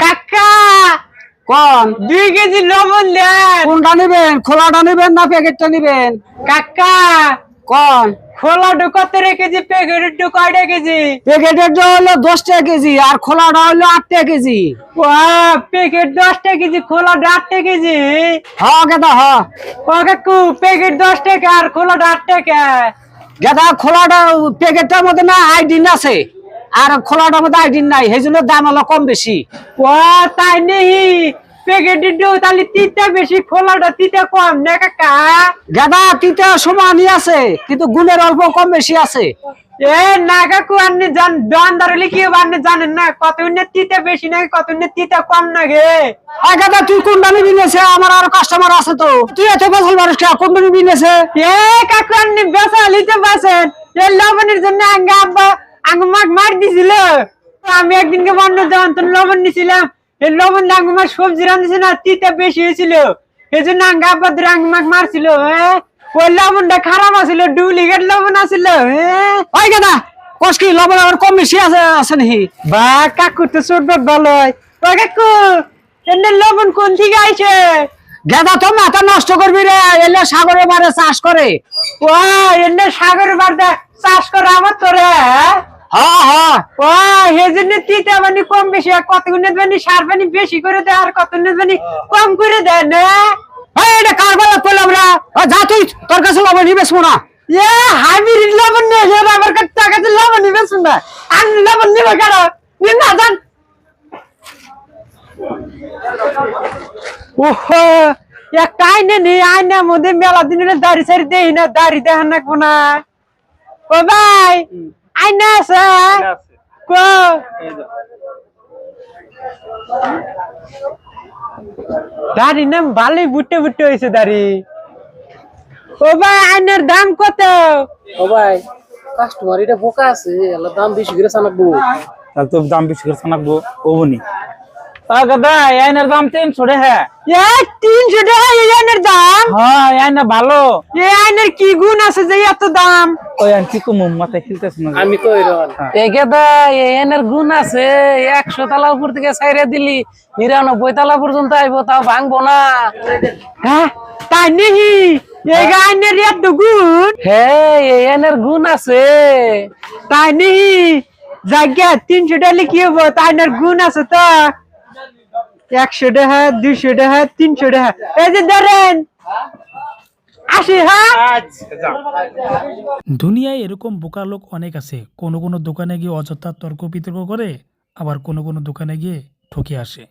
কাকা! কোন? দুই কেজি লবণ দেন। কোনটা নিবেন? খোলাটা নিবেন না প্যাকেটটা নিবেন? কাকা! কোন? খোলাটা কত কেজি প্যাকেট কয়টা কেজি। প্যাকেটের হলো দশ টাকা কেজি আর খোলাটা হলো আট টাকা কেজি প্যাকেট দশটা কেজি খোলাটা আটটা কেজি। হ গেদা হ। কাকু প্যাকেট দশ টাকা আর খোলাটা আট টাকা গেদা খোলাটা প্যাকেটটার মধ্যে না আইডিন আছে আর খোলাটার মধ্যে আইডিন নাই সেই জন্য দাম হলো কম বেশি। ও তাই নেই। তাহলে তিতা বেশি খোলাটা তিতা কম না কাকা? গেদা তিতা সমানই আছে কিন্তু গুণের অল্প কম বেশি আছে। এ না কাকু আপনি জান কি আপনি জানেন না কত তিতে বেশি নাকি কত তিতে কম নাকি? তুই আমার আরও কাস্টমার আছে তো। তুই এত বেসল মানুষ কে কোনটা নিবি এ কাকু আপনি বেসা লিতে পারছেন এ লবণের জন্য আঙ্গা আব্বা আঙ্গ মার দিছিল। আমি একদিনকে বন্ধ তো লবণ নিছিলাম। এই লবণ দিয়ে আঙ্গ সবজি রাঁধছে না তিতে বেশি হয়েছিল। এই জন্য আঙ্গা আব্বা ধরে আঙ্গ মাক মারছিল হ্যাঁ? ওই লবণটা খারাপ আছিল লবণ আছিল হ্যাঁ ওই গেদা কষ্টি লবণ কম বেশি আছে আছে নাকি? বা তো ছোট ভালো ও কাকু লবণ কোন আইছে? তো মাথা নষ্ট করবি রে, এলে মারে চাষ করে। ও এনে সাগর বারদা চাষ করে আমার হ্যাঁ? হ্যাঁ হ্যাঁ ও কম বেশি কত সার পানি বেশি করে দেয়, আর কত কম করে দেয় এই এটা কার রা যা তুই তোর কাছে লবণ নিবেশ না। এ হাইব্রিড লবণ নিয়ে এসে আমার কাছে টাকা দিয়ে লবণ নিবে শুনবে আমি লবণ নিবে কেন? নিন না জান ওহো একটা আইনে নেই আইনের মধ্যে মেলা দিনের দাড়ি সারি দেই না দাড়ি দেখান না। কোনা ও ভাই আইনা আছে? কো? দাড়ি নাম ভালোই বুটে বুটে হয়েছে দাড়ি। ও ভাই আইনের দাম কত? ও ভাই কাস্টমার এটা বোকা আছে এলা দাম বেশি করে চানাকবো তাহলে তো দাম বেশি করে শোনাকবো ওবনি দাদা আইনের দাম তিনশো হ্যাঁ। এ টাকা আইনের দাম? হ্যাঁ আইনা ভালো। এ আইনের কি গুণ আছে যে এত দাম? ওই কি খেলতেছ না আমি তো এরকম। গুণ আছে একশো তালা উপর থেকে সাইরে দিলি নিরানব্বই তালা পর্যন্ত আইবো তাও ভাঙবো না। হ্যাঁ তাই নেহি এই আইনের এত গুণ? হ্যাঁ গুণ আছে। তাই নেহি জায়গা তিনশো টাকা কি হব তাই গুণ আছে তো। একশো টাকা দুইশো টাকা তিনশো টাকা। এই যে ধরেন হ্যাঁ দুনিয়ায় এরকম বোকা লোক অনেক আছে। কোনো কোনো দোকানে গিয়ে অযথা তর্ক বিতর্ক করে আবার কোনো কোনো দোকানে গিয়ে ঠকে আসে।